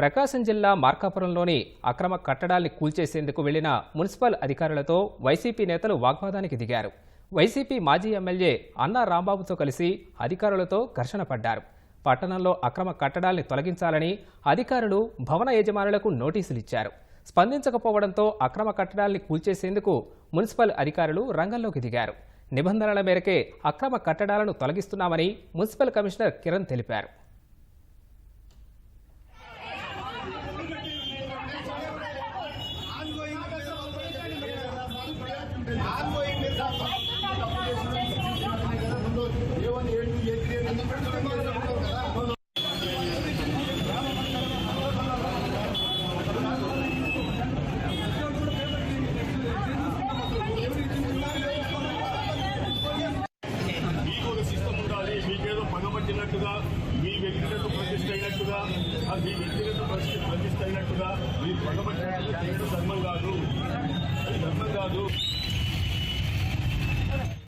ప్రకాశం జిల్లా మార్కాపురంలోని అక్రమ కట్టడాల్ని కూల్చేసేందుకు వెళ్ళిన మున్సిపల్ అధికారులతో వైసీపీ నేతలు వాగ్వాదానికి దిగారు. వైసీపీ మాజీ ఎమ్మెల్యే అన్నా రాంబాబుతో కలిసి అధికారులతో ఘర్షణ పడ్డారు. పట్టణంలో అక్రమ కట్టడాల్ని తొలగించాలని అధికారులు భవన యజమానులకు నోటీసులు ఇచ్చారు స్పందించకపోవడంతో అక్రమ కట్టడాల్ని కూల్చేసేందుకు మున్సిపల్ అధికారులు రంగంలోకి దిగారు. నిబంధనల మేరకే అక్రమ కట్టడాలను తొలగిస్తున్నామని మున్సిపల్ కమిషనర్ కిరణ్ తెలిపారు. మీకు ఒక ఉండాలి మీకేదో మీ వ్యక్తిగత ప్రతిష్ట అయినట్టుగా మీ వ్యక్తిగత ప్రతిష్ట అయినట్టుగా మీరు పగబట్టి